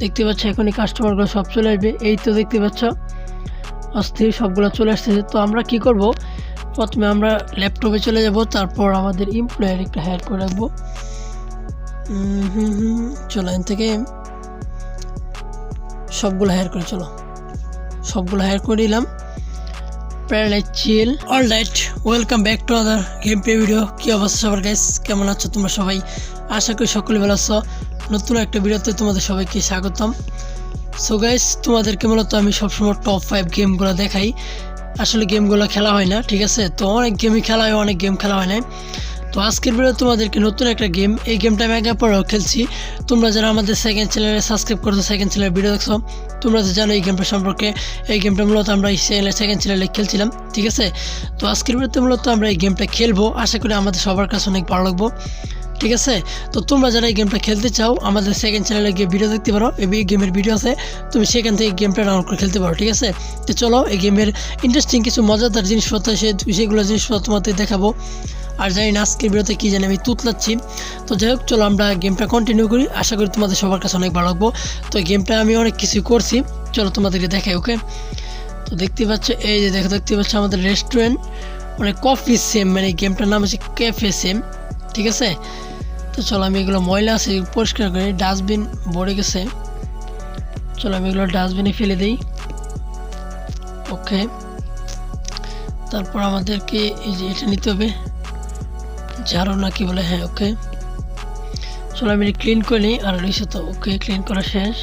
দেখতে পাচ্ছ এখনই কাস্টমারগুলো সব চলে আসবে। এই তো দেখতে পাচ্ছ অস্থির সবগুলো চলে আসতেছে। তো আমরা কি করব? প্রথমে আমরা ল্যাপটপে চলে যাব, তারপর আমাদের এমপ্লয়ার একটা হায়ার করে রাখব। হুম হুম, চলো এখান থেকে সবগুলো হায়ার করে, চলো। সবগুলো হায়ার করে দিলাম প্যারালাইট chill all right welcome back to another game play video কী অবস্থা সবার গাইস কেমন আছো তোমরা সবাই? আশা করি সকলে ভালো আছো। নতুন একটা ভিডিওতে তোমাদের সবাইকে স্বাগতম। সো গাইস তোমাদেরকে মূলত আমি সবসময় টপ ফাইভ গেমগুলো দেখাই। আসলে গেমগুলো খেলা হয় না, ঠিক আছে? তো অনেক গেমই খেলা হয়, অনেক গেম খেলা হয় না তো আজকের ভিডিও তোমাদেরকে নতুন একটা গেম এই গেমটা আমি আগে পরেও খেলছি। তোমরা যারা আমাদের সেকেন্ড চ্যানেলে সাবস্ক্রাইব করছ সেকেন্ড চ্যানেলের ভিডিও দেখছ, তোমরা তো জানো এই গেমটা সম্পর্কে। এই গেমটা মূলত আমরা এই চ্যানেলে সেকেন্ড চ্যানেলে খেলছিলাম, ঠিক আছে? তো আজকের ভিডিওতে মূলত আমরা এই গেমটা খেলব। আশা করি আমাদের সবার কাছে অনেক ভালো লাগবো। ঠিক আছে? তো তোমরা যারা এই গেমটা খেলতে চাও, আমাদের সেকেন্ড চ্যানেলে গিয়ে ভিডিও দেখতে পারো। এই গেমের ভিডিও আছে। তুমি সেখান থেকে গেমটা ডাউনলোড করে খেলতে পারো, ঠিক আছে? তো চলো, এই গেমের ইন্টারেস্টিং কিছু মজাদার জিনিসপত্র সে সেগুলো জিনিসপত্র তোমাদের দেখাবো। আর জানি না আজকের ভিডিওতে কী জানি আমি তুতলাচ্ছি। তো যাই হোক, চলো আমরা গেমটা কন্টিনিউ করি। আশা করি তোমাদের সবার কাছে অনেক ভালো লাগবো। তো গেমটা আমি অনেক কিছু করছি। চলো তোমাদেরকে দেখাই ওকে তো দেখতে পাচ্ছ, এই যে দেখো, দেখতে পাচ্ছ আমাদের রেস্টুরেন্ট মানে কফি সেম মানে গেমটার নাম হচ্ছে ক্যাফে সেম ঠিক আছে? তো চলো আমি এগুলো ময়লা আছে পরিষ্কার করি ডাস্টবিন ভরে গেছে। চলো আমি এগুলো ডাস্টবিনে ফেলে দিই। ওকে। তারপর আমাদেরকে এই যে এটা নিতে হবে। ঝাড়ু না কি বলে হ্যাঁ ওকে। চলো আমি ক্লিন করে নিই, আর রয়েছে তো, ওকে ক্লিন করা শেষ।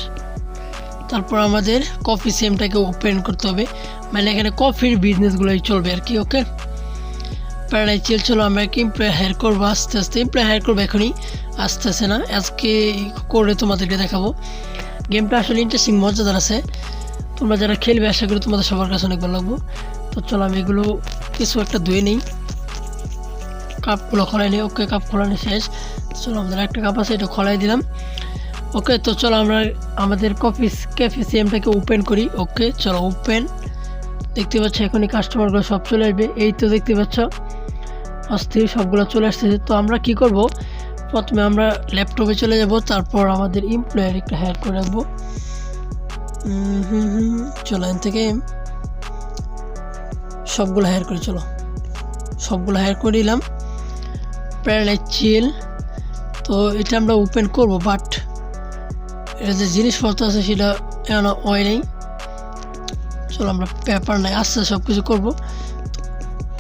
তারপর আমাদের কফি সেমটাকে ওপেন করতে হবে। মানে এখানে কফির বিজনেসগুলোই চলবে আর কি, ওকে? প্যারাডাই চেল, চলো, আমরা কি হায়ার করব? আস্তে আস্তে হায়ার করব এখনই। আস্তে না, আজকে করে তোমাদেরকে দেখাবো। গেমটা আসলে ইন্টারেস্টিং মজাদার আছে। তোমরা যারা খেলবে, আশা করি তোমাদের সবার কাছে অনেক ভালো লাগবো। তো চলো, আমি এগুলো কিছু একটা ধুয়ে নিই। কাপগুলো খোলাই নিই, ওকে, কাপ খোলানি শেষ। চলো, আমাদের একটা কাপ আছে, এটা খোলাই দিলাম। ওকে, তো চলো, আমরা আমাদের কফি ক্যাফে সিএমটাকে ওপেন করি। ওকে, চলো ওপেন দেখতে পাচ্ছ, এখনই কাস্টমারগুলো সব চলে আসবে। এই তো দেখতে পাচ্ছ অস্থির সবগুলো চলে আসতেছে। তো আমরা কি করব? প্রথমে আমরা ল্যাপটপে চলে যাব, তারপর আমাদের এমপ্লয়ার একটা হায়ার করে রাখব। চলো এখান থেকে সবগুলো হায়ার করে চলো। সবগুলো হায়ার করে দিলাম প্যারালাইট চিল তো এটা আমরা ওপেন করব বাট এটা যে জিনিসপত্র আছে সেটা এখনও হয় নেই। চলো আমরা পেপার নাই, আস্তে সব কিছু করব।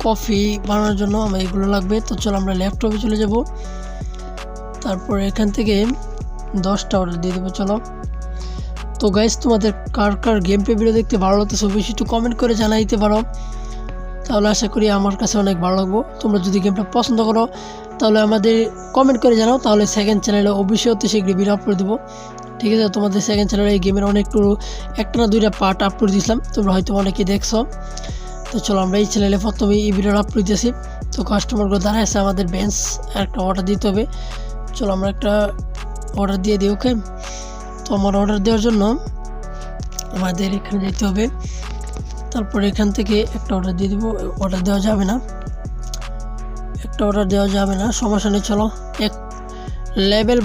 কফি বানানোর জন্য আমার এগুলো লাগবে। তো চলো আমরা ল্যাপটপে চলে যাব। তারপর এখান থেকে দশটা অর্ডার দিয়ে দেবো, চলো। তো গাইজ তোমাদের কার কার গেম প্লে ভিডিও দেখতে ভালো লাগতেছে বেশি একটু কমেন্ট করে জানাইতে পারো। তাহলে আশা করি আমার কাছে অনেক ভালো লাগবো। তোমরা যদি গেমটা পছন্দ করো, তাহলে আমাদের কমেন্ট করে জানাও। তাহলে সেকেন্ড চ্যানেলে অবশ্যই অতি শীঘ্রই ভিডিও আপলোড দেবো। ঠিক আছে, তোমাদের সেকেন্ড চ্যানেলে এই গেমের অনেকটু একটা না দুইটা পার্ট আপলোড দিয়েছিলাম। তোমরা হয়তো অনেকেই দেখছ। তো চলো আমরা এই চ্যানেলে প্রথমে এই ভিডিওটা আপলোড দিয়েছি। তো কাস্টমারগুলো দাঁড়ায় আছে আমাদের বেঞ্চ একটা অর্ডার দিতে হবে। চলো আমরা একটা অর্ডার দিয়ে দিই ওকে তো আমার অর্ডার দেওয়ার জন্য আমাদের এখানে যেতে হবে। তারপরে এখান থেকে একটা অর্ডার দিয়ে দিব অর্ডার দেওয়া যাবে না। একটা অর্ডার দেওয়া যাবে না, সমস্যা নেই, চলো। এক লেভেল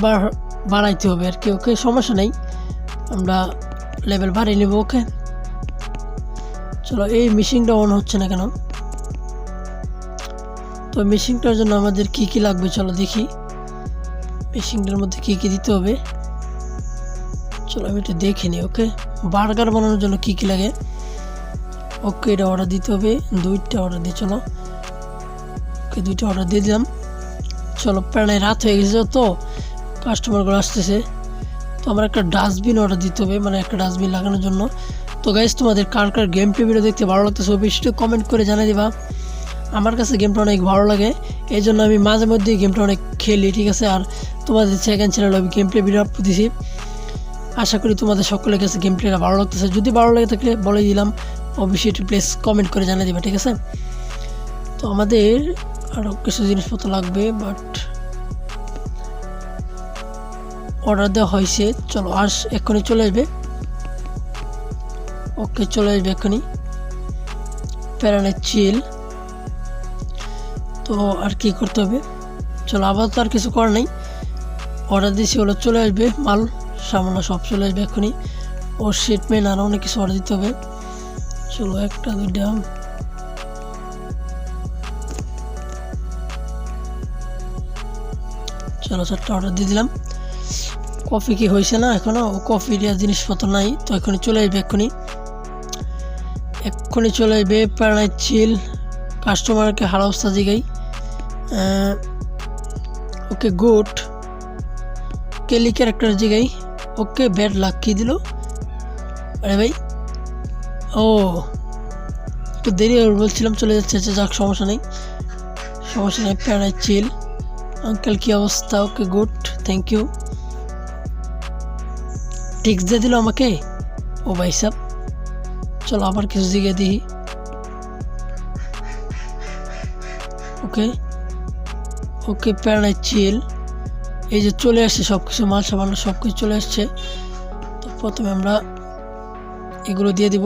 বাড়াইতে হবে আর কি ওকে সমস্যা নেই। আমরা লেভেল বাড়িয়ে নেব ওকে চলো, এই মেশিনটা অন হচ্ছে না কেন? তো মেশিনটার জন্য আমাদের কি কি লাগবে চলো দেখি। মেশিনটার মধ্যে কি কি দিতে হবে? চলো, আমি একটু দেখে নিই ওকে বার্গার বানানোর জন্য কি কি লাগে? ওকে এটা অর্ডার দিতে হবে, দুইটা অর্ডার দিয়ে চলো। ওকে দুইটা অর্ডার দিয়ে দিলাম। চলো, প্রায় রাত হয়ে গেছে তো কাস্টমারগুলো আসতেছে। তো আমার একটা ডাস্টবিন অর্ডার দিতে হবে মানে একটা ডাস্টবিন লাগানোর জন্য। তো গাইজ তোমাদের কার কার গেম প্লে ভিডিও দেখতে ভালো লাগতেছে অবশ্যই কমেন্ট করে জানিয়ে দিবা। আমার কাছে গেমটা অনেক ভালো লাগে, এই জন্য আমি মাঝে মধ্যে গেমটা অনেক খেলি, ঠিক আছে? আর তোমাদের সেকেন্ড চ্যানেল আমি গেম প্লে ভিডিও আপলোড দিছি। আশা করি তোমাদের সকলের কাছে গেম প্লেটা ভালো লাগতেছে। যদি ভালো লাগে থাকলে বলে দিলাম, অবশ্যই একটু প্লেস কমেন্ট করে জানিয়ে দিবা, ঠিক আছে? তো আমাদের আরও কিছু জিনিসপত্র লাগবে বাট অর্ডার দেওয়া হয়েছে। চলো, আস, এক্ষুনি চলে আসবে। ওকে চলে আসবে এক্ষুনি প্যারানের চিল। তো আর কি করতে হবে? চলো আবার তো আর কিছু করার নেই। অর্ডার দিয়েছি ওগুলো চলে আসবে। মাল সামান্য সব চলে আসবে এখনই। ও শিট মেন আরও অনেক কিছু অর্ডার দিতে হবে। চলো, একটা, দুইটা। চলো, চারটা অর্ডার দিয়ে দিলাম। কফি কি হয়েছে না এখনও কফি দেওয়ার জিনিসপত্র নাই, তো এখনই চলে আসবে এক্ষুনি এক্ষুনি চলে আসবে প্যারানাইট চিল কাস্টমারকে হারা অবস্থা জিগাই ওকে গুড। কেলি ক্যারেক্টার জিগাই ওকে ব্যাড লাক কি দিল? আরে ভাই, ও, একটু দেরি বলছিলাম চলে যাচ্ছে আচ্ছা যাক, সমস্যা নেই। সমস্যা নেই প্যারানাইট চিল। আঙ্কেল কি অবস্থা? ওকে গুড থ্যাংক ইউ টিক্স দিয়ে দিল আমাকে? ও ভাই সাব। চলো আবার কিছু দিকে দিই। ওকে? ওকে প্যারানাই চিল। এই যে চলে আসছে সব কিছু মাল সামান্য সব কিছু চলে আসছে। তো প্রথমে আমরা এগুলো দিয়ে দিব।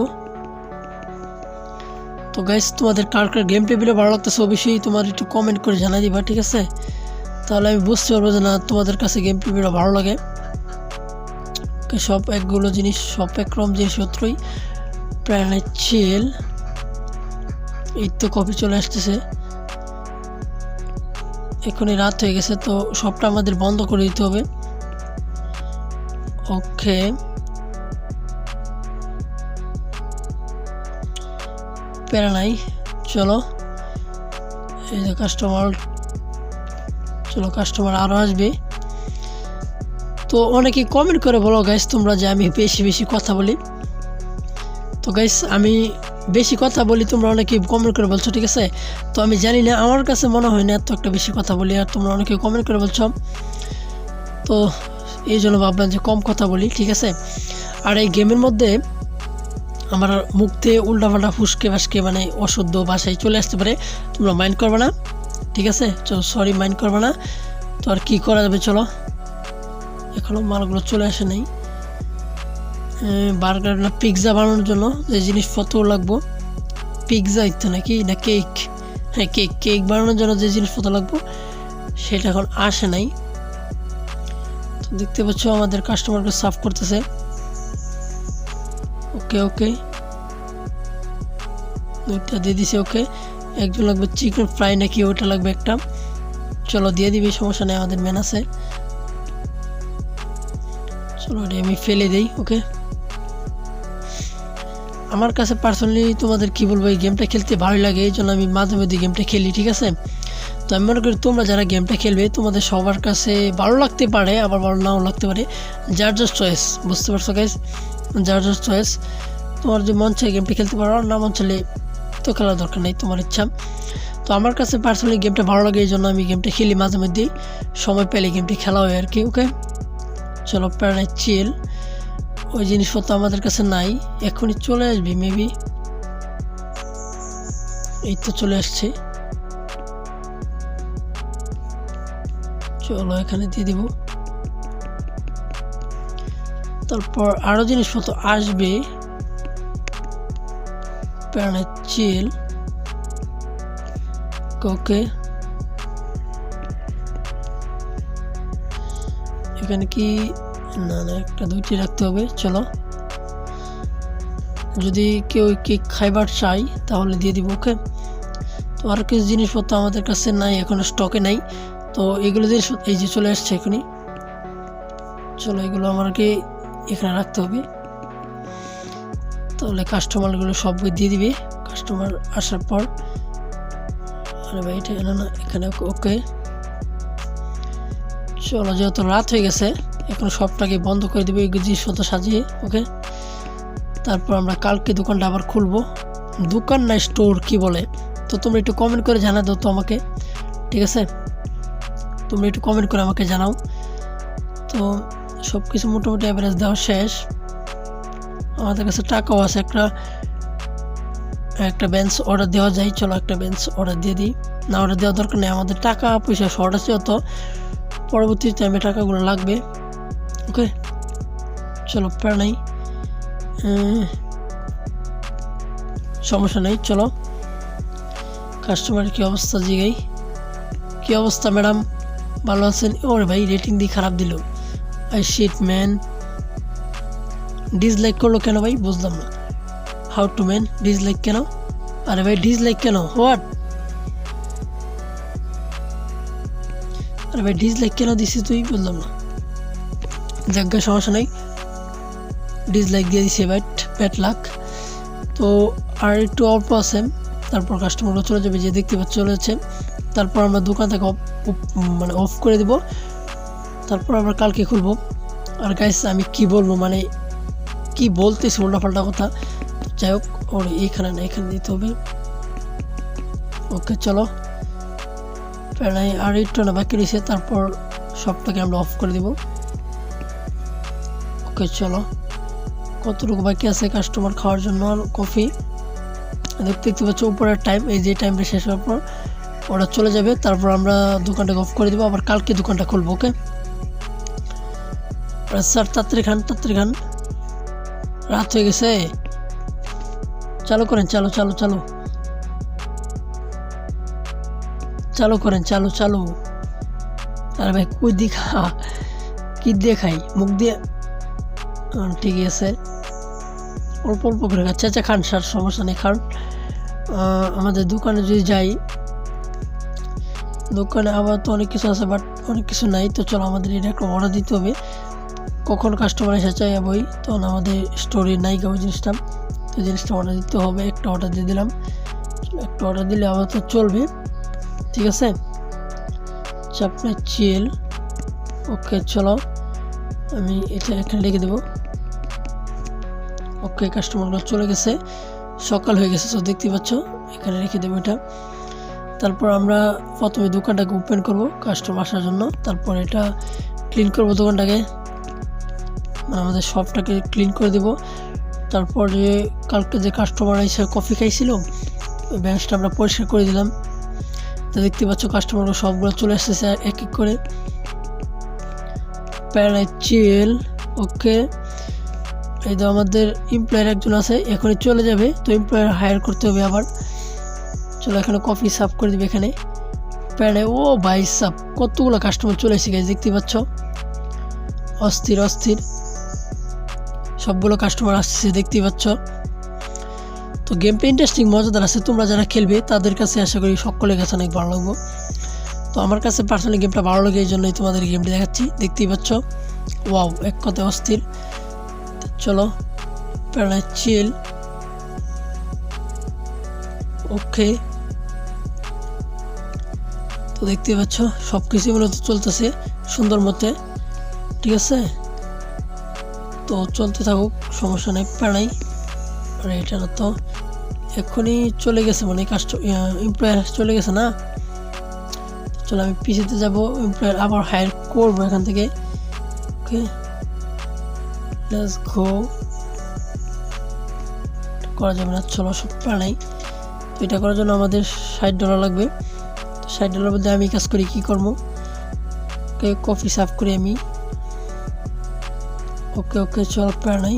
তো গাইস তোমাদের কার কার গেম টেবিলে ভালো লাগতেছে অবশ্যই তোমার একটু কমেন্ট করে জানাই দিবা, ঠিক আছে? তাহলে আমি বুঝতে পারব যে না, তোমাদের কাছে গেম টেবিলটা ভালো লাগে। সব একগুলো জিনিস, সব একরকম জিনিসপত্রই। প্রায় চিল। এই তো কপি চলে আসতেছে। এখনই রাত হয়ে গেছে, তো সবটা আমাদের বন্ধ করে দিতে হবে। ওকে। প্যারা নাই, চলো। এই যে কাস্টমার চলো কাস্টমার আরও আসবে। তো অনেকে কমেন্ট করে বলো গাইস তোমরা যে আমি বেশি বেশি কথা বলি। তো গাইস আমি বেশি কথা বলি, তোমরা অনেকে কমেন্ট করে বলছো, ঠিক আছে? তো আমি জানি না, আমার কাছে মনে হয় না এত একটা বেশি কথা বলি, আর তোমরা অনেকে কমেন্ট করে বলছো। তো এই জন্য ভাবলাম যে কম কথা বলি, ঠিক আছে? আর এই গেমের মধ্যে আমার মুখতে উল্টাপাল্টা ফুসকে ফাসকে মানে অশুদ্ধ ভাষায় চলে আসতে পারে, তোমরা মাইন্ড করবে না, ঠিক আছে? চলো সরি মাইন্ড করবে না। তো আর কী করা যাবে, চলো? এখনও মালগুলো চলে আসে নাই। বার্গার না পিৎজা বানানোর জন্য যে জিনিসপত্র লাগবো। পিৎজা ইত্যাদি নাকি? না কেক হ্যাঁ কেক কেক বানানোর জন্য যে জিনিসপত্র লাগবো, সেটা এখন আসে নাই। তো দেখতে পাচ্ছ আমাদের কাস্টমারকে সাফ করতেছে। ওকে ওকে ওইটা দিয়ে দিছে ওকে একজন লাগবে চিকেন ফ্রাই নাকি ওইটা লাগবে একটা। চলো দিয়ে দিবি, সমস্যা নেই, আমাদের মেন আছে। চলো এটা আমি ফেলে দিই ওকে আমার কাছে পার্সোনালি তোমাদের কি বলব, এই গেমটা খেলতে ভালো লাগে, এই জন্য আমি মাঝে মধ্যে গেমটা খেলি, ঠিক আছে? তো আমি মনে করি তোমরা যারা গেমটা খেলবে, তোমাদের সবার কাছে ভালো লাগতে পারে, আবার ভালো নাও লাগতে পারে, যার জাস্ট চয়েস বুঝতে পারছ গাইজ যার জাস্ট চয়েস তোমার যে মন চাই গেমটা খেলতে পারো না মন চাইলে তো খেলার দরকার নেই, তোমার ইচ্ছা। তো আমার কাছে পার্সোনালি গেমটা ভালো লাগে, এই জন্য আমি গেমটা খেলি মাঝে মধ্যেই। সময় পেলে গেমটি খেলা হয় আর কি ওকে চলো প্রাণায় চিল। ওই জিনিসপত্র আমাদের কাছে নাই। এখনই চলে আসবি, মেবি? এই তো চলে আসছে। চলো এখানে দিয়ে দিব। তারপর আরও জিনিসপত্র আসবে। প্যারানাইট চিল। ওকে। এখানে কি না না, একটা দুইটি রাখতে হবে, চলো। যদি কেউ কেক খাইবার চাই, তাহলে দিয়ে দিব, ওকে? তো আর কিছু জিনিসপত্র আমাদের কাছে নাই, এখনও স্টকে নাই। তো এগুলো জিনিস এই যে চলে আসছে এখনই। চলো, এগুলো আমাকে এখানে রাখতে হবে। তাহলে কাস্টমারগুলো সব দিয়ে দিবে। কাস্টমার আসার পর আরে ভাই, এটা না, এখানে, ওকে। চলো, যেহেতু রাত হয়ে গেছে এখন সবটাকে বন্ধ করে দেবো, এই জিনিসপত্র সাজিয়ে, ওকে? তারপর আমরা কালকে দোকানটা আবার খুলবো। দোকান না, স্টোর, কি বলে? তো তোমরা একটু কমেন্ট করে জানা দাও তো আমাকে, ঠিক আছে? তোমরা একটু কমেন্ট করে আমাকে জানাও। তো সব কিছু মোটামুটি অ্যাভারেজ দেওয়া শেষ। আমাদের কাছে টাকাও আছে, একটা একটা বেঞ্চ অর্ডার দেওয়া যায়, চলো একটা বেঞ্চ অর্ডার দিয়ে দিই। না অর্ডার দেওয়ার দরকার নেই, আমাদের টাকা পয়সা শর্ট আছে অত। পরবর্তী টাইমে টাকাগুলো লাগবে। ওকে চলো প্রায় নাই সমস্যা নেই চলো কাস্টমারের কী অবস্থা, জিগাই? কী অবস্থা ম্যাডাম ভালো আছেন? ওরে ভাই রেটিং দিয়ে খারাপ দিল। আই শিট ম্যান ডিসলাইক করল কেন ভাই? বুঝলাম না। হাউ টু মেন ডিসলাইক কেন? আরে ভাই ডিসলাইক কেন? হোয়াট আরে ভাই ডিসলাইক কেন দিছিস তুই? বুঝলাম না। যাজ্ঞা সমস্যা নেই। ডিসলাইক দিয়ে দিছে বাট ব্যাট লাক তো আর একটু অল্প আছে। তারপর কাস্টমারগুলো চলে যাবে, যে দেখতে পাচ্ছ চলে যাচ্ছে। তারপর আমরা দোকান থেকে off- মানে অফ করে দেব। তারপর আমরা কালকে খুলবো। আর গাইস আমি কি বলব মানে কি বলতেছি উল্টাপাল্টা কথা। যাই হোক, ওর এইখানে না এখানে দিতে হবে। ওকে, চলো। প্রায় আর একটু না বাকি রয়েছে। তারপর সবটাকে আমরা অফ করে দিব। ওকে, চলো। কতটুকু বাকি আছে কাস্টমার খাওয়ার জন্য কফি দেখতে পাচ্ছ উপরের টাইম এই যে টাইমটা শেষ হওয়ার পর ওরা চলে যাবে, তারপর আমরা দোকানটাকে অফ করে দেবো, আবার কালকে দোকানটা খুলবো, ওকে? স্যার তাড়াতাড়ি খান তাড়াতাড়ি খান। রাত হয়ে গেছে। চালু করেন, চালু চালু চালু। চালু করেন, চালু চালু। আরে ভাই, কই দিখা কি দিয়ে খাই? মুখ দিয়ে আহ, ঠিকই আছে অল্প অল্প করে খাচ্ছে। আচ্ছা খান স্যার সমস্যা নেই আহ, আমাদের দোকানে যদি যাই দোকানে আবার তো অনেক কিছু আছে বাট অনেক কিছু নাই। তো চলো আমাদের এটা একটা অর্ডার দিতে হবে। কখন কাস্টমার এসে চাই বই তখন আমাদের স্টোরি নাই ওই জিনিসটা। তো জিনিসটা অর্ডার দিতে হবে একটা অর্ডার দিয়ে দিলাম। একটা অর্ডার দিলে আবার তো চলবে। ঠিক আছে? চাপনা চিল ওকে চলো। আমি এটা এখানে লিখে দেবো। ওকে কাস্টমারগুলো চলে গেছে। সকাল হয়ে গেছে তো দেখতে পাচ্ছ, এখানে রেখে দেবো এটা। তারপর আমরা প্রথমে দোকানটাকে ওপেন করব কাস্টমার আসার জন্য। তারপর এটা ক্লিন করব দোকানটাকে। আমাদের শপটাকে ক্লিন করে দেব। তারপর যে কালকে যে কাস্টমার এসে কফি খাইছিল, ওই ব্যাঞ্চটা আমরা পরিষ্কার করে দিলাম। তো দেখতে পাচ্ছ কাস্টমারগুলো সবগুলো চলে আসতেছে এক এক করে। প্যারালাইট চিল, ওকে? এই তো আমাদের এমপ্লয়ার একজন আছে, এখনই চলে যাবে। তো এমপ্লয়ার হায়ার করতে হবে আবার। চলো এখানে কপি সাফ করে দিবে এখানে। প্যারাডাই ও ভাই সাপ কতগুলো কাস্টমার চলে এসে গেছে দেখতে পাচ্ছ? অস্থির অস্থির। সবগুলো কাস্টমার আসছে দেখতেই পাচ্ছ? তো গেমটা ইন্টারেস্টিং মজাদার আছে, তোমরা যারা খেলবে, তাদের কাছে আশা করি সকলের কাছে অনেক ভালো লাগবে। তো আমার কাছে পার্সোনালি গেমটা ভালো লাগে, এই জন্যই তোমাদের গেমটি দেখাচ্ছি। দেখতেই পাচ্ছ? ওয়াও এক কথায় অস্থির। চলো চিল ওকে তো দেখতে পাচ্ছ সব কিছু মূলত চলতেছে সুন্দর মতে। ঠিক আছে? তো চলতে থাকুক, সমস্যা নেই প্যাড়াই আর এটা তো এক্ষুনি চলে গেছে মানে কাস্ট এমপ্লয়ার চলে গেছে না? চলো আমি পিছিয়ে যাব আবার হায়ার করব এখান থেকে। ওকে লেটস গো করা যাবে না, চলো, সব প্যাড়াই তো এটা করার জন্য আমাদের ষাট ডলার লাগবে। ষাট ডলার মধ্যে আমি কাজ করি, কী করব? ওকে কফি সার্ভ করি আমি। ওকে ওকে চল নাই।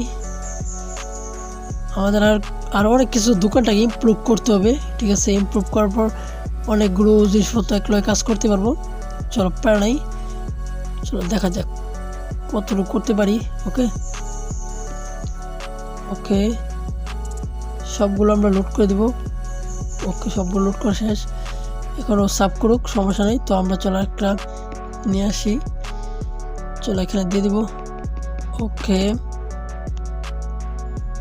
আমাদের আর আরও অনেক কিছু দোকানটাকে ইমপ্রুভ করতে হবে, ঠিক আছে? ইমপ্রুভ করার পর অনেকগুলো জিনিসপত্র একলাই কাজ করতে পারব। চলো, প্যারা নাই। চলো, দেখা যাক কতটুকু করতে পারি। ওকে। ওকে। সবগুলো আমরা লোড করে দেবো। ওকে, সবগুলো লোড করা শেষ। এখনও সাব করুক, সমস্যা নেই। তো আমরা চলো একটা নিয়ে আসি। চলো, এখানে দিয়ে দিব। ওকে।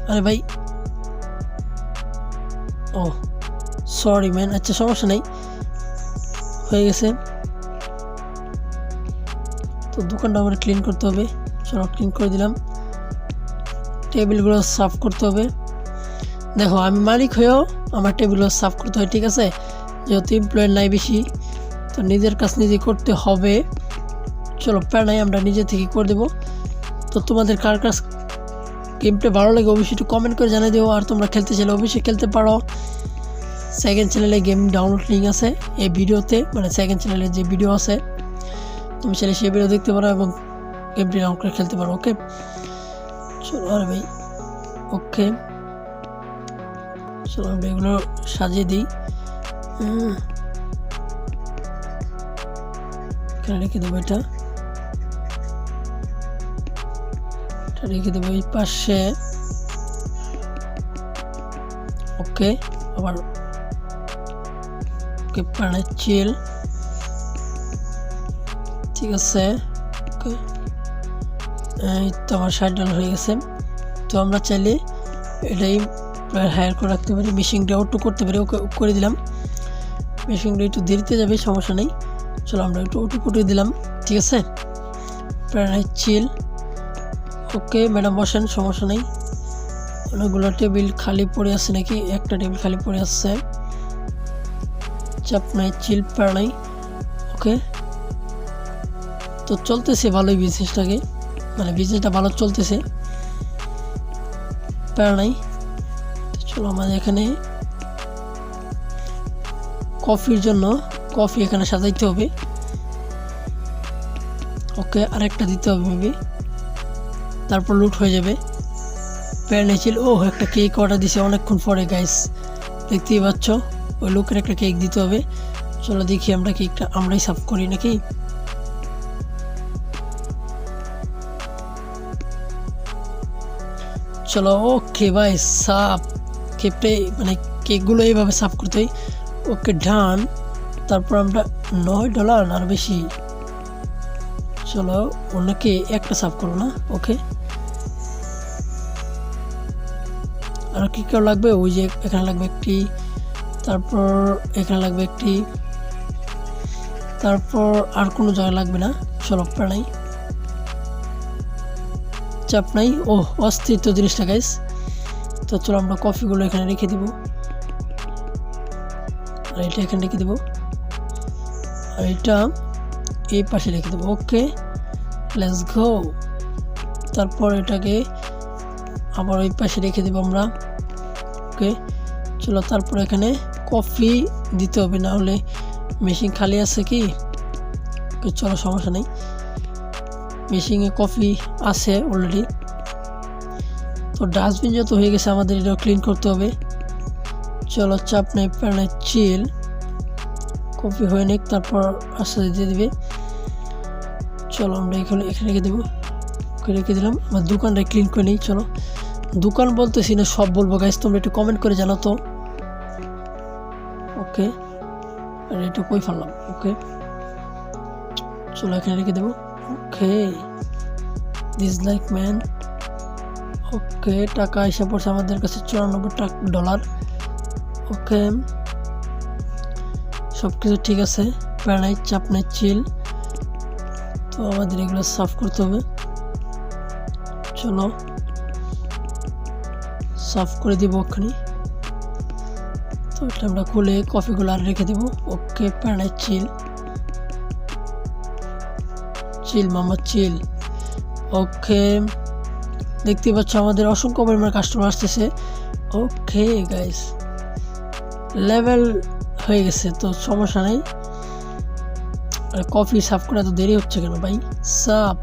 আরে ভাই। ও। সরি ম্যান আচ্ছা সমস্যা নেই। হয়ে গেছে। তো দোকানটা আমার ক্লিন করতে হবে। চলো ক্লিন করে দিলাম। টেবিলগুলো সাফ করতে হবে। দেখো, আমি মালিক হয়েও আমার টেবিলগুলো সাফ করতে হয়, ঠিক আছে? যেহেতু এমপ্লয়ের নাই বেশি, তো নিজের কাজ নিজে করতে হবে। চলো প্যারা নাই আমরা নিজে থেকে করে দেবো। তো তোমাদের কার কাছ গেমটা ভালো লাগে অবশ্যই একটু কমেন্ট করে জানিয়ে দিও। আর তোমরা খেলতে চাইলে অবশ্যই খেলতে পারো। সেকেন্ড চ্যানেলে গেম ডাউনলোড লিঙ্ক আছে এই ভিডিওতে মানে সেকেন্ড চ্যানেলে যে ভিডিও আছে, তুমি চাইলে সেই ভিডিও দেখতে পারো এবং গেমটি ডাউনলোড করে খেলতে পারো ওকে চলো আরে ভাই ওকে চলো আমরা এগুলো সাজিয়ে দিই। এখানে রেখে দেবো এটা। রেখে দেবো এই পাশে। ওকে আবার ওকে প্রাণে চিল। ঠিক আছে, ওকে। এই তো আমার ষাট ডলার হয়ে গেছে। তো আমরা চাইলে এটাই হায়ার করে রাখতে পারি। মেশিনটা একটু করতে পারি, ওকে করে দিলাম। মেশিনটা একটু দেরিতে যাবে, সমস্যা নেই। চলো আমরা একটু ওটু করে দিলাম, ঠিক আছে? প্রাণায় চিল। ওকে, ম্যাডাম বসেন, সমস্যা নেই। অনেকগুলো টেবিল খালি পড়ে আছে নাকি? একটা টেবিল খালি পড়ে আছে। চাপ নাই চিল প্রাণাই ওকে তো চলতেছে ভালোই বিজনেসটাকে মানে বিজনেসটা ভালো চলতেছে। প্যারা নাই চলো আমাদের এখানে কফির জন্য কফি এখানে সাজাইতে হবে। ওকে, আরেকটা দিতে হবে মেবি তারপর লুট হয়ে যাবে। প্যারা ছিল ও একটা কেক অর্ডার দিছে অনেকক্ষণ পরে গাইস দেখতেই পাচ্ছ? ওই লোকের একটা কেক দিতে হবে। চলো দেখি আমরা কেকটা আমরাই সাফ করি নাকি? চলো ওকে ভাই সাফ কেপে মানে কেকগুলো এইভাবে সাফ করতে হয়। ওকে ডান তারপর আমরা নয় ডলার আর বেশি। চলো, অন্যকে একটা সাফ করো না ওকে আর কি কেউ লাগবে? ওই যে এখানে লাগবে একটি তারপর এখানে লাগবে একটি, তারপর আর কোনো জায়গা লাগবে না, চলো প্রাণাই চাপ নাই ও অস্তিত্ব জিনিসটা গাইস তো চলো আমরা কফিগুলো এখানে রেখে দিব। আর এটা এখানে রেখে দেবো। আর এটা এই পাশে রেখে দেবো। ওকে লেটস গো তারপর এটাকে আবার ওই পাশে রেখে দেবো আমরা। ওকে, চলো তারপর এখানে কফি দিতে হবে, না হলে মেশিন খালি আছে কি? চলো, সমস্যা নেই। মেশিনে কফি আছে অলরেডি তো ডাস্টবিন যত হয়ে গেছে, আমাদের এটা ক্লিন করতে হবে। চলো, চাপ নেই, প্যানে চিল কফি হয়ে নিক, তারপর আস্তে দিয়ে দিবে। চলো, আমরা এখানে এখানে রেখে দেবো। রেখে দিলাম। আমার দোকানটা ক্লিন করে নিই, চলো। দোকান বলতেছি না, সব বলব। গাইজ তোমরা একটু কমেন্ট করে জানো তো। ওকে? আর এটা কই ফেললাম? ওকে। চলো এখানে রেখে দেবো। Okay. This like man okay, টাকা এসে পড়ছে আমাদের কাছে চুরানব্বই টাকা ডলার ওকে। সব কিছু ঠিক আছে। প্যারানাই চাপ নাই চিল তো আমাদের এগুলো সাফ করতে হবে। চলো। সাফ করে দিব ওখানে। এটা আমরা খুলে কফিগুলো আর রেখে দেবো। ওকে প্যারানাই চিল। চিল, মামা, চিল। ওকে, দেখতে পাচ্ছ আমাদের অসংখ্য পরিমাণ কাস্টমার আসতেছে। ওকে গাইস লেভেল হয়ে গেছে, তো সমস্যা নেই। কফি সাফ করে তো দেরি হচ্ছে কেন ভাই? সাফ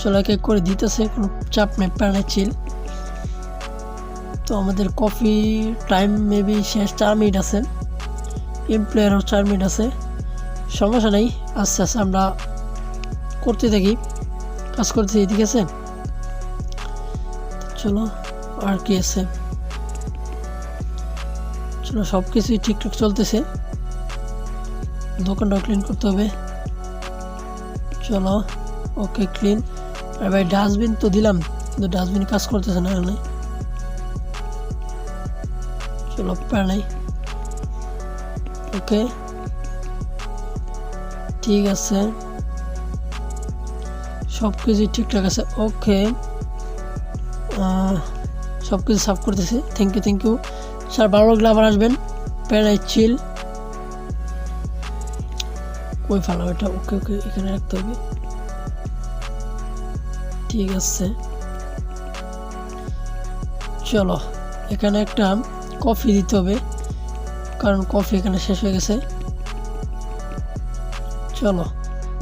চলো এক এক করে দিতেছে, কোনো চাপ নেই প্যানে চিল। তো আমাদের কফি টাইম মেবি শেষ চার মিনিট আছে। এমপ্লয়ারও চার মিনিট আছে। সমস্যা নেই, আস্তে আস্তে আমরা করতে থাকি। কাজ করতে থাকি ঠিক আছে। চলো, আর কি আছে? চলো সব কিছুই ঠিকঠাক চলতেছে। দোকানটাও ক্লিন করতে হবে। চলো ওকে ক্লিন আর ভাই ডাস্টবিন তো দিলাম, কিন্তু ডাস্টবিন কাজ করতেছে না এখানে চলো প্যার ওকে ঠিক আছে। সব কিছুই ঠিকঠাক আছে, ওকে। সব কিছু সাফ করতেছে। Thank you thank you sir ভালো লাগলে আবার আসবেন। প্যারাই চিল কই ফেলা এটা? ওকে ওকে, এখানে রাখতে হবে। ঠিক আছে। চলো, এখানে একটা কফি দিতে হবে। কারণ কফি এখানে শেষ হয়ে গেছে। চলো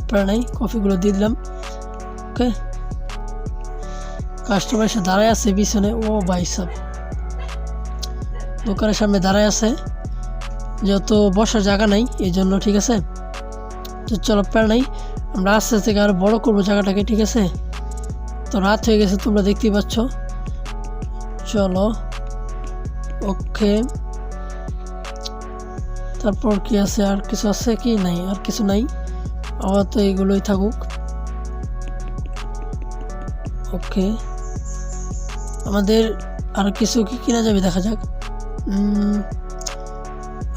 প্রাণাই কফিগুলো দিয়ে দিলাম। ওকে? কাস্টমার এসে দাঁড়ায় আছে পিছনে। ও ভাই সব দোকানের সামনে দাঁড়ায় আছে। যত বসার জায়গা নাই এই জন্য ঠিক আছে। তো চলো প্রাণাই আমরা আস্তে আস্তে আরও বড় করব জায়গাটাকে, ঠিক আছে? তো রাত হয়ে গেছে, তোমরা দেখতেই পাচ্ছ। চলো। ওকে। তারপর কি আছে? আর কিছু আছে কি? নাই, আর কিছু নাই। আবার তো এগুলোই থাকুক। ওকে। আমাদের আর কিছু কি কিনা যাবে দেখা যাক।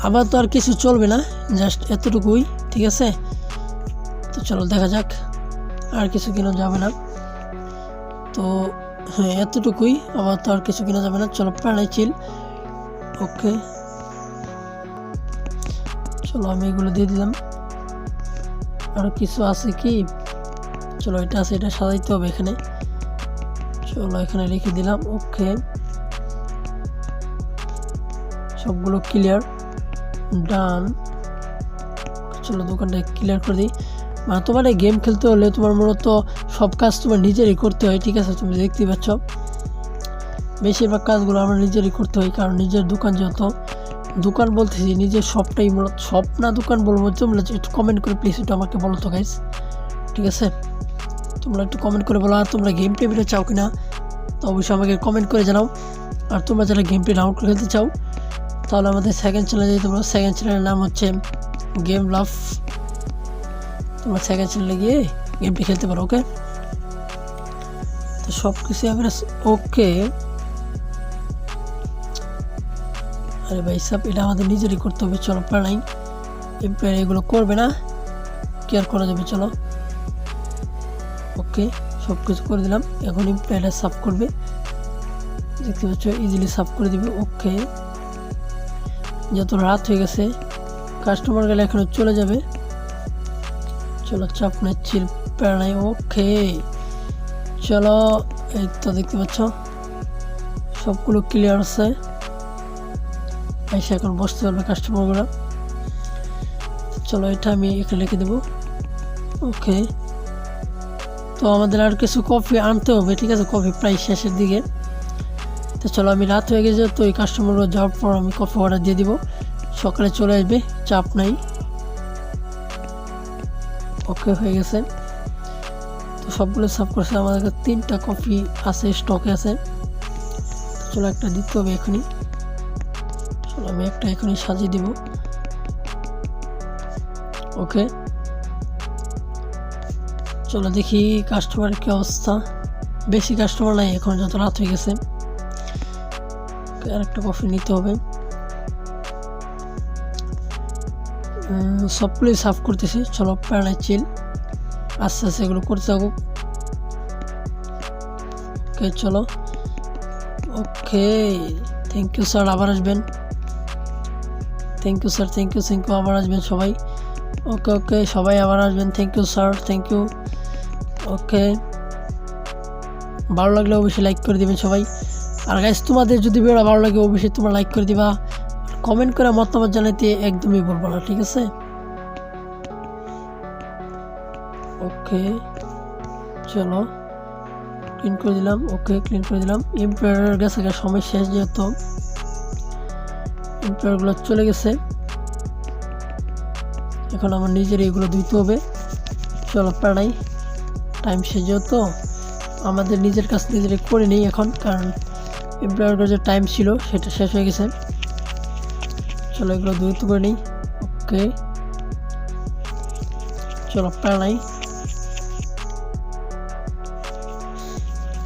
আবার তো আর কিছু চলবে না জাস্ট এতটুকুই, ঠিক আছে? তো চলো দেখা যাক, আর কিছু কিনা যাবে না। তো হ্যাঁ এতটুকুই আবার তো আর কিছু কিনা যাবে না। চলো প্রাণাই চিল ওকে চলো, আমি এগুলো দিয়ে দিলাম। আর কিছু আছে কি? চলো, এটা আছে, এটা সাজাইতে হবে এখানে। চলো, এখানে রেখে দিলাম, ওকে। সবগুলো ক্লিয়ার ডান চলো, দোকানটা ক্লিয়ার করে দিই। মানে তোমার এই গেম খেলতে হলে তোমার মূলত সব কাজ তোমার নিজেরই করতে হয়, ঠিক আছে? তুমি দেখতেই পাচ্ছ। বেশিরভাগ কাজগুলো আমরা নিজেরই করতে হয়, কারণ নিজের দোকান যেহেতু, দোকান বলতেছি নিজের সবটাই মূলত সব না দোকান বলব তোমরা একটু কমেন্ট করে প্লিজ একটু আমাকে বলো তো গাইস ঠিক আছে? তোমরা একটু কমেন্ট করে বলো, আর তোমরা গেম প্লে ভিডিও চাও কিনা, তো অবশ্যই আমাকে কমেন্ট করে জানাও, আর তোমরা যারা গেম প্লে ডাউনলোড খেলতে চাও, তাহলে আমাদের সেকেন্ড চ্যানেলে যেতে পারো সেকেন্ড চ্যানেলের নাম হচ্ছে গেম লাভ তোমরা সেকেন্ড চ্যানেলে গিয়ে গেমটি খেলতে পারো ওকে তো সব কিছু আমি ওকে আরে ভাই, সব, এটা আমাদের নিজেরই করতে হবে, চলো প্রাণাই এমপ্লয়ার এগুলো করবে না কেয়ার করা যাবে, চলো। ওকে সব কিছু করে দিলাম, এখন এমপ্লয়ারটা সাফ করবে। দেখতে পাচ্ছ ইজিলি সাফ করে দিবে, ওকে। যত রাত হয়ে গেছে কাস্টমার গেলে এখনও চলে যাবে। চলো, চাপ নাই চিল প্যারানাই ওকে। চলো, এই তো দেখতে পাচ্ছ, সবগুলো ক্লিয়ার আছে। এসে এখন বসতে পারবে কাস্টমারগুলো চলো, এটা আমি এখানে লিখে দেবো। ওকে তো আমাদের আর কিছু কফি আনতে হবে, ঠিক আছে? কফি প্রায় শেষের দিকে। তো চলো, আমি রাত হয়ে গেছে, তো এই কাস্টমারগুলো যাওয়ার পর আমি কফি অর্ডার দিয়ে দিব। সকালে চলে আসবে, চাপ নাই। ওকে হয়ে গেছে। তো সবগুলো সাফ করছে, আমাদের তিনটা কফি আছে স্টকে আছে। চলো, একটা দিতে হবে এখনই। আমি একটা এখনই সাজিয়ে দিব। ওকে। চলো দেখি কাস্টমারের কি অবস্থা। বেশি কাস্টমার নাই, এখন যত রাত হয়ে গেছে। আর একটা কফি নিতে হবে। সবগুলোই সাফ করতেছি। চলো প্যারানাই চিল আস্তে আস্তে এগুলো করতে থাকুক। ওকে, চলো। ওকে থ্যাংক ইউ স্যার আবার আসবেন। Thank you sir thank you thank you আবার আসবেন সবাই। ওকে ওকে সবাই আবার আসবেন। Thank you sir thank you okay ভালো লাগলে অবশ্যই লাইক করে দিবেন সবাই। আর গাইস তোমাদের যদি ভিডিও ভালো লাগে, অবশ্যই তোমরা লাইক করে দিবা। কমেন্ট করে মতামত জানাতে একদমই বলব না, ঠিক আছে? ওকে চলো। ক্লিন করে দিলাম। ওকে ক্লিন করে দিলাম। এমপ্লয়ারের গেছে সময় শেষ যেহেতু। এমপ্লয়ারগুলো চলে গেছে। এখন আমার নিজের এগুলো ধুইতে হবে। চলো প্রাণাই টাইম শেষ যেহেতু আমাদের নিজের কাজ নিজের করে নিই এখন, কারণ এমপ্লয়ারগুলো যে টাইম ছিল, সেটা শেষ হয়ে গেছে। চলো, এগুলো ধুইতে করে নিই। ওকে। চলো প্রাণাই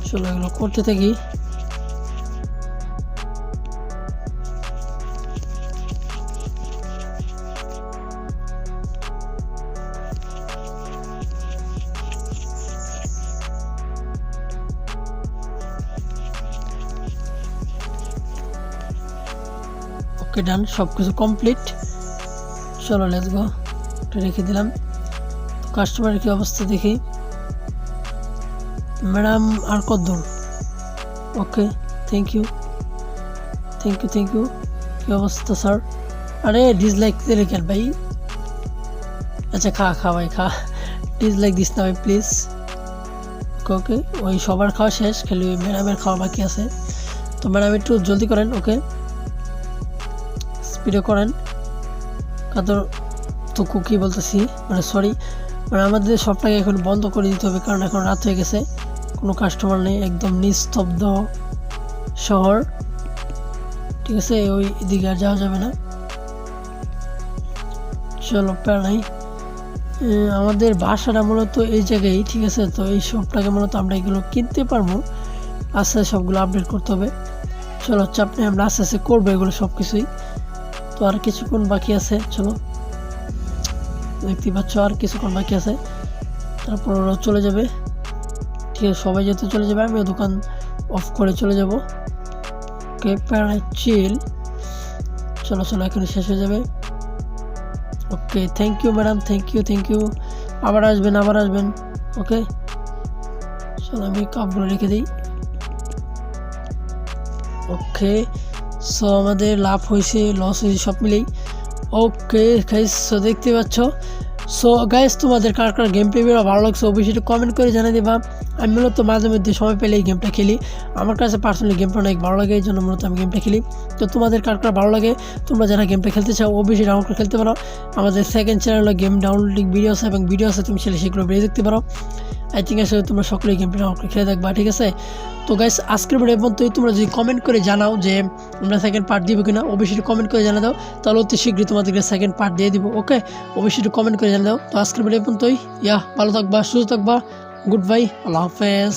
চলো, এগুলো করতে থাকি। ওকে ডান সব কিছু কমপ্লিট চলো লেটস গো রেখে দিলাম। কাস্টমারের কি অবস্থা দেখি। ম্যাডাম আর কত দূর? Okay thank you thank you thank you কী অবস্থা স্যার আরে ডিসলাইক দিলে কেন ভাই? আচ্ছা খা খা ভাই, খা। ডিসলাইক দিস না ভাই প্লিজ ওকে ওকে, ওই সবার খাওয়া শেষ, খালি ওই ম্যাডামের খাওয়া বাকি আছে। তো ম্যাডাম একটু জলদি করেন, ওকে। স্পিডে করেন। কাতর তো কুকি বলতেছি। মানে সরি মানে আমাদের সবটাকে এখন বন্ধ করে দিতে হবে, কারণ এখন রাত হয়ে গেছে। কোনো কাস্টমার নেই, একদম নিস্তব্ধ শহর। ঠিক আছে, ওই দিকে আর যাওয়া যাবে না। চলো প্যারা নাই। আমাদের বাসাটা মূলত এই জায়গায়, ঠিক আছে? তো এই সবটাকে মূলত আমরা এগুলো কিনতে পারব। আস্তে আস্তে সবগুলো আপডেট করতে হবে। চলো, চাপ নেই, আমরা আস্তে আস্তে করব এগুলো সব কিছুই তো আর কিছুক্ষণ বাকি আছে, চলো। দেখতে পাচ্ছ আর কিছুক্ষণ বাকি আছে। তারপর ওরা চলে যাবে। ঠিক আছে, সবাই যেতে চলে যাবে, আমিও দোকান অফ করে চলে যাব। ওকে প্যারাই চিল। চলো চলো, এখনই শেষ হয়ে যাবে। Okay thank you madam thank you thank you আবার আসবেন আবার আসবেন। ওকে? চলো, আমি কাপগুলো রেখে দিই। ওকে সো আমাদের লাভ হয়েছে লস হয়েছে, সব মিলেই। ওকে গাইস সো দেখতে পাচ্ছ। সো গাইস তোমাদের কার কার গেম প্লে ভালো লাগছে, অবশ্যই কমেন্ট করে জানিয়ে দেবা। আমি মূলত মাঝে মধ্যে সময় পেলে এই গেমটা খেলি। আমার কাছে পার্সোনালি গেমটা অনেক ভালো লাগে, এই জন্য মূলত আমি গেমটা খেলি। তো তোমাদের কার কার ভালো লাগে? তোমরা যারা গেমটা খেলতে চাও, অবশ্যই ডাউনলোড করে খেলতে পারো। আমাদের সেকেন্ড চ্যানেলে গেম ডাউনলোডিং ভিডিও আছে এবং ভিডিও আছে তুমি সেটা সেগুলো বেরিয়ে দেখতে পারো। আই থিঙ্ক আসলে তোমরা সকলেই গেমটা ডাউনলোড করে খেলে দেখবা, ঠিক আছে? তো গাইস আজকের ভিডিও পর্যন্তই। তোমরা যদি কমেন্ট করে জানাও যে আমরা সেকেন্ড পার্ট দিব কিনা, অবশ্যই কমেন্ট করে জানা দাও তাহলে অতি শীঘ্রই তোমাদেরকে সেকেন্ড পার্ট দিয়ে দিব ওকে অবশ্যই কমেন্ট করে জানা দাও তো আজকের ভিডিও পর্যন্তই। ইয়া, ভালো থাকবা, সুস্থ থাকবা। গুড বাই আল্লাহ হাফেজ